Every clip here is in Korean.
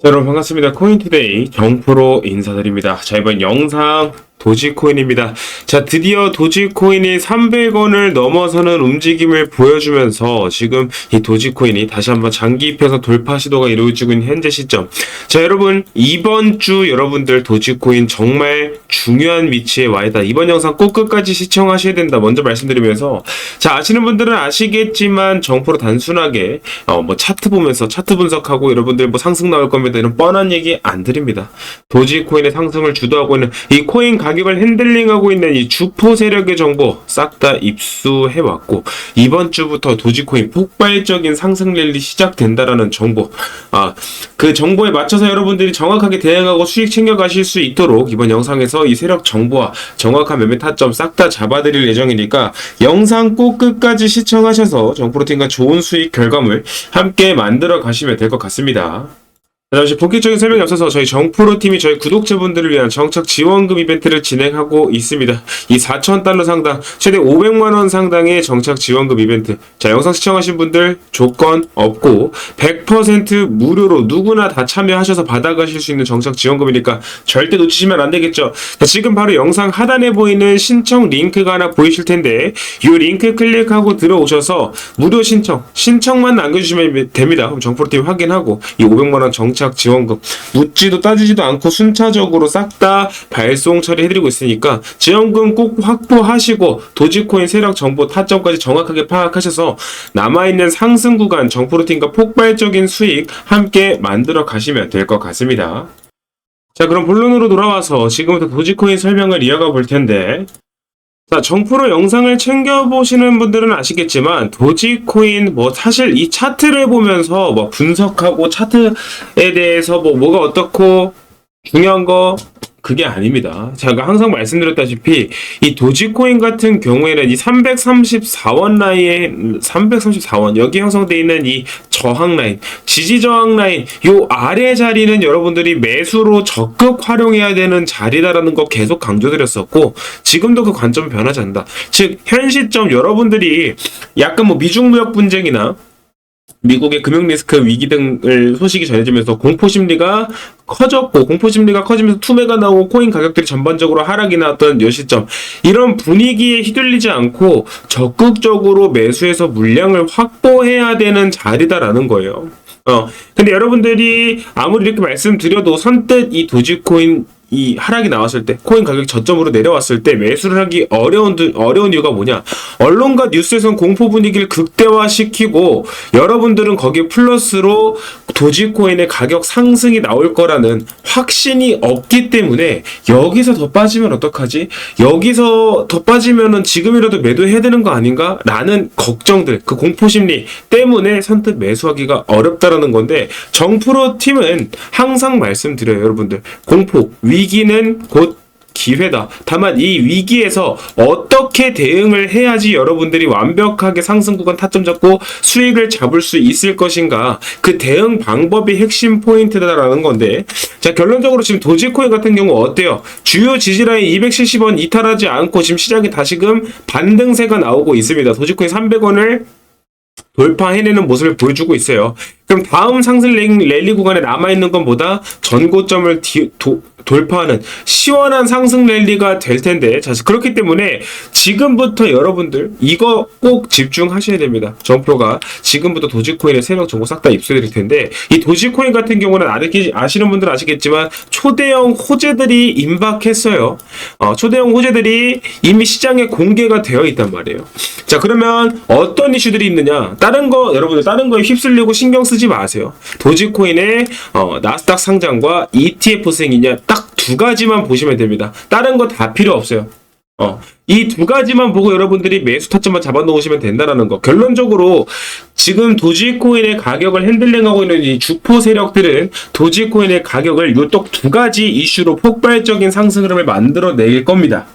자, 여러분 반갑습니다. 코인투데이 정프로 인사드립니다. 자, 이번 영상 도지코인입니다. 자, 드디어 도지코인이 300원을 넘어서는 움직임을 보여주면서 지금 이 도지코인이 다시 한번 장기 입혀서 돌파 시도가 이루어지고 있는 현재 시점. 자, 여러분 이번 주 여러분들 도지코인 정말 중요한 위치에 와 있다. 이번 영상 꼭 끝까지 시청하셔야 된다. 먼저 말씀드리면서 자, 아시는 분들은 아시겠지만 정프로 단순하게 어, 뭐 차트 보면서 차트 분석하고 여러분들 뭐 상승 나올 겁니다. 이런 뻔한 얘기 안 드립니다. 도지코인의 상승을 주도하고 있는 이 코인 가 격을 핸들링하고 있는 이 주포 세력의 정보 싹 다 입수해 왔고 이번 주부터 도지코인 폭발적인 상승 랠리 시작된다라는 정보 아 그 정보에 맞춰서 여러분들이 정확하게 대응하고 수익 챙겨 가실 수 있도록 이번 영상에서 이 세력 정보와 정확한 매매 타점 싹 다 잡아드릴 예정이니까 영상 꼭 끝까지 시청하셔서 정프로틴과 좋은 수익 결과물 함께 만들어 가시면 될 것 같습니다. 자, 잠시 본격적인 설명에 앞서서 저희 정프로 팀이 저희 구독자분들을 위한 정책 지원금 이벤트를 진행하고 있습니다. 이 4,000달러 상당, 최대 500만원 상당의 정책 지원금 이벤트. 자, 영상 시청하신 분들 조건 없고 100% 무료로 누구나 다 참여하셔서 받아가실 수 있는 정책 지원금이니까 절대 놓치시면 안 되겠죠. 자, 지금 바로 영상 하단에 보이는 신청 링크가 하나 보이실 텐데 이 링크 클릭하고 들어오셔서 무료 신청, 신청만 남겨주시면 됩니다. 그럼 정프로 팀 확인하고 이 500만원 정책 지원금 묻지도 따지지도 않고 순차적으로 싹 다 발송 처리해드리고 있으니까 지원금 꼭 확보하시고 도지코인 세력 정보 타점까지 정확하게 파악하셔서 남아있는 상승 구간 정프로틴과 폭발적인 수익 함께 만들어 가시면 될 것 같습니다. 자 그럼 본론으로 돌아와서 지금부터 도지코인 설명을 이어가 볼 텐데 자, 정프로 영상을 챙겨보시는 분들은 아시겠지만, 도지코인, 뭐, 사실 이 차트를 보면서 뭐, 분석하고 차트에 대해서 뭐, 뭐가 어떻고, 중요한 거, 그게 아닙니다. 제가 항상 말씀드렸다시피, 이 도지코인 같은 경우에는 이 334원 라인, 334원, 여기 형성되어 있는 이 저항 라인, 지지 저항 라인, 요 아래 자리는 여러분들이 매수로 적극 활용해야 되는 자리다라는 거 계속 강조드렸었고, 지금도 그 관점은 변하지 않는다. 즉, 현 시점 여러분들이 약간 뭐 미중 무역 분쟁이나 미국의 금융 리스크 위기 등을 소식이 전해지면서 공포 심리가 커졌고 공포 심리가 커지면서 투매가 나오고 코인 가격들이 전반적으로 하락이 나왔던 요 시점 이런 분위기에 휘둘리지 않고 적극적으로 매수해서 물량을 확보해야 되는 자리다라는 거예요. 어 근데 여러분들이 아무리 이렇게 말씀드려도 선뜻 이 도지코인 이 하락이 나왔을 때 코인 가격이 저점으로 내려왔을 때 매수를 하기 어려운 드- 어려운 이유가 뭐냐? 언론과 뉴스에선 공포 분위기를 극대화시키고 여러분들은 거기에 플러스로 도지코인의 가격 상승이 나올 거라는 확신이 없기 때문에 여기서 더 빠지면 어떡하지? 여기서 더 빠지면은 지금이라도 매도해야 되는 거 아닌가? 라는 걱정들 그 공포 심리 때문에 선뜻 매수하기가 어렵다라는 건데 정프로 팀은 항상 말씀드려요 여러분들. 공포 위 기는 곧 기회다. 다만 이 위기에서 어떻게 대응을 해야지 여러분들이 완벽하게 상승 구간 타점 잡고 수익을 잡을 수 있을 것인가. 그 대응 방법이 핵심 포인트다라는 건데. 자, 결론적으로 지금 도지코인 같은 경우 어때요? 주요 지지라인 270원 이탈하지 않고 지금 시장이 다시금 반등세가 나오고 있습니다. 도지코인 300원을 돌파해내는 모습을 보여주고 있어요. 그럼 다음 상승 랠- 랠리 구간에 남아있는 건 뭐다? 전고점을 디- 도- 돌파하는 시원한 상승 랠리가 될 텐데. 자, 그렇기 때문에 지금부터 여러분들 이거 꼭 집중하셔야 됩니다. 정프로가 지금부터 도지코인의 세력 정보 싹 다 입수해 드릴 텐데 이 도지코인 같은 경우는 아시, 아시는 분들은 아시겠지만 초대형 호재들이 임박했어요. 어, 초대형 호재들이 이미 시장에 공개가 되어 있단 말이에요. 자, 그러면 어떤 이슈들이 있느냐? 다른 거 여러분들 다른 거에 휩쓸리고 신경 쓰지 마세요. 도지코인의 어, 나스닥 상장과 ETF 수행이냐 딱 두 가지만 보시면 됩니다. 다른 거 다 필요 없어요. 어, 이 두 가지만 보고 여러분들이 매수 타점만 잡아 놓으시면 된다라는 거. 결론적으로 지금 도지코인의 가격을 핸들링하고 있는 이 주포 세력들은 도지코인의 가격을 요tok 두 가지 이슈로 폭발적인 상승 흐름을 만들어낼 겁니다.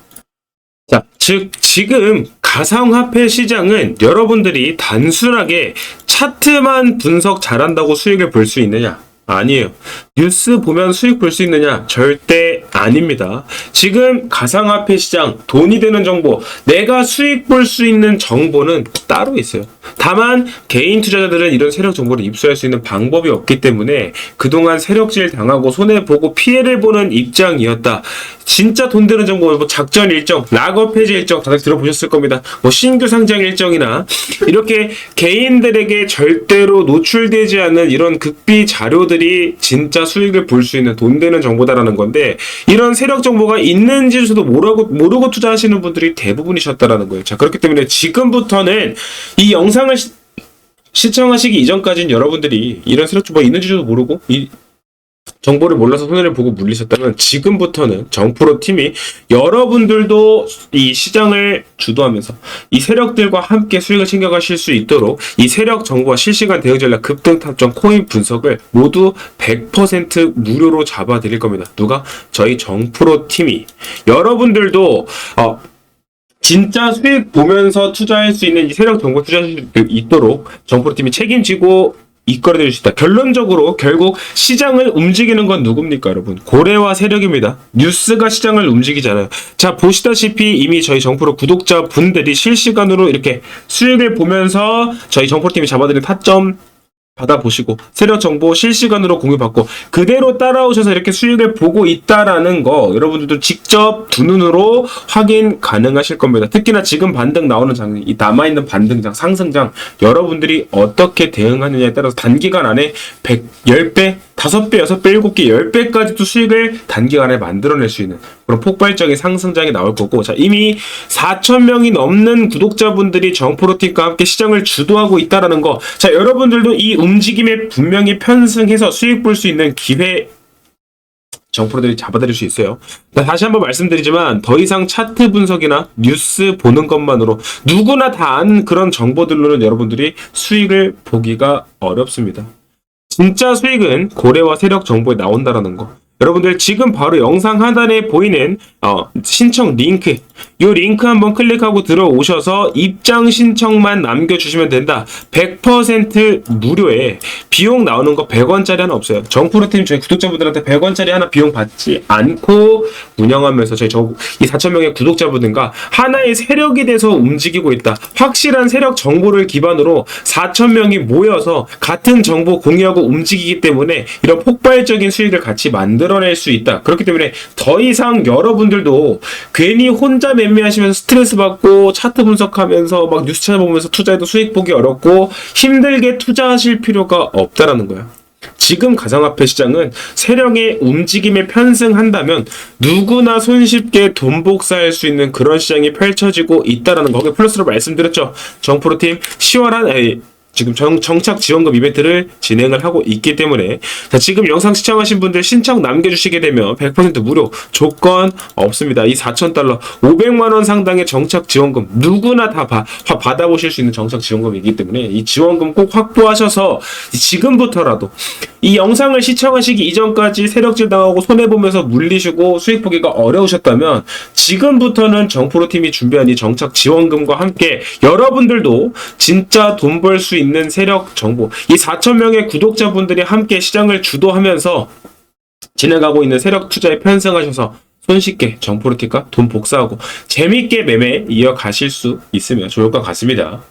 자, 즉 지금 가상화폐 시장은 여러분들이 단순하게 차트만 분석 잘한다고 수익을 볼 수 있느냐? 아니에요. 뉴스 보면 수익 볼 수 있느냐? 절대 아닙니다. 지금 가상화폐 시장, 돈이 되는 정보, 내가 수익 볼 수 있는 정보는 따로 있어요. 다만 개인 투자자들은 이런 세력 정보를 입수할 수 있는 방법이 없기 때문에 그동안 세력질 당하고 손해 보고 피해를 보는 입장이었다. 진짜 돈 드는 정보, 뭐 작전 일정, 락업 해제 일정 다들 들어보셨을 겁니다. 뭐 신규 상장 일정이나 이렇게 개인들에게 절대로 노출되지 않는 이런 극비 자료들이 진짜 수익을 볼 수 있는 돈 되는 정보다라는 건데 이런 세력 정보가 있는지도 모르고 모르고 투자하시는 분들이 대부분이셨다라는 거예요. 자 그렇기 때문에 지금부터는 이 영상을 시, 시청하시기 이전까지는 여러분들이 이런 세력 정보가 있는지도 모르고 이 정보를 몰라서 손해를 보고 물리셨다면 지금부터는 정프로 팀이 여러분들도 이 시장을 주도하면서 이 세력들과 함께 수익을 챙겨가실 수 있도록 이 세력 정보와 실시간 대응 전략 급등 탑정 코인 분석을 모두 100% 무료로 잡아 드릴 겁니다. 누가? 저희 정프로 팀이 여러분들도 어, 진짜 수익 보면서 투자할 수 있는 이 세력 정보 투자할 수 있도록 정프로팀이 책임지고 이끌어낼 수 있다. 결론적으로 결국 시장을 움직이는 건 누굽니까, 여러분? 고래와 세력입니다. 뉴스가 시장을 움직이잖아요. 자, 보시다시피 이미 저희 정프로 구독자 분들이 실시간으로 이렇게 수익을 보면서 저희 정프로팀이 잡아드린 타점 받아보시고 세력 정보 실시간으로 공유받고 그대로 따라오셔서 이렇게 수익을 보고 있다라는 거 여러분들도 직접 두 눈으로 확인 가능하실 겁니다. 특히나 지금 반등 나오는 장, 이 남아있는 반등장, 상승장 여러분들이 어떻게 대응하느냐에 따라서 단기간 안에 100, 10배, 5배, 6배, 7개, 10배까지도 수익을 단기간에 만들어낼 수 있는 그런 폭발적인 상승장이 나올 거고 자 이미 4,000명이 넘는 구독자분들이 정프로팀과 함께 시장을 주도하고 있다라는 거 자 여러분들도 이 움직임에 분명히 편승해서 수익 볼 수 있는 기회 정프로들이 잡아드릴 수 있어요. 자, 다시 한번 말씀드리지만 더 이상 차트 분석이나 뉴스 보는 것만으로 누구나 다 아는 그런 정보들로는 여러분들이 수익을 보기가 어렵습니다. 진짜 수익은 고래와 세력 정보에 나온다라는 거. 여러분들 지금 바로 영상 하단에 보이는 어, 신청 링크. 이 링크 한번 클릭하고 들어오셔서 입장 신청만 남겨주시면 된다. 100% 무료에 비용 나오는 거 100원짜리 하나 없어요. 정프로팀 저희 구독자분들한테 100원짜리 하나 비용 받지 않고 운영하면서 저희 저, 이 4,000명의 구독자분들과 하나의 세력이 돼서 움직이고 있다. 확실한 세력 정보를 기반으로 4,000명이 모여서 같은 정보 공유하고 움직이기 때문에 이런 폭발적인 수익을 같이 만들어낼 수 있다. 그렇기 때문에 더 이상 여러분들 도 괜히 혼자 매매하시면서 스트레스 받고 차트 분석하면서 막 뉴스 찾아보면서 투자해도 수익 보기 어렵고 힘들게 투자하실 필요가 없다라는 거예요. 지금 가상화폐 시장은 세력의 움직임에 편승한다면 누구나 손쉽게 돈 복사할 수 있는 그런 시장이 펼쳐지고 있다라는 거. 거기에 플러스로 말씀드렸죠. 정프로팀 10월 한 지금 정, 정착 지원금 이벤트를 진행을 하고 있기 때문에 자, 지금 영상 시청하신 분들 신청 남겨주시게 되면 100% 무료 조건 없습니다. 이 4,000달러 500만 원 상당의 정착 지원금 누구나 다 바, 바- 받아보실 수 있는 정착 지원금이기 때문에 이 지원금 꼭 확보하셔서 지금부터라도 이 영상을 시청하시기 이전까지 세력질 당하고 손해보면서 물리시고 수익 보기가 어려우셨다면 지금부터는 정프로팀이 준비한 이 정착 지원금과 함께 여러분들도 진짜 돈 벌 수 있는 세력 정보 이 4,000명의 구독자분들이 함께 시장을 주도하면서 진행하고 있는 세력 투자에 편승하셔서 손쉽게 정프로팀과 돈 복사하고 재밌게 매매 이어가실 수 있으면 좋을 것 같습니다.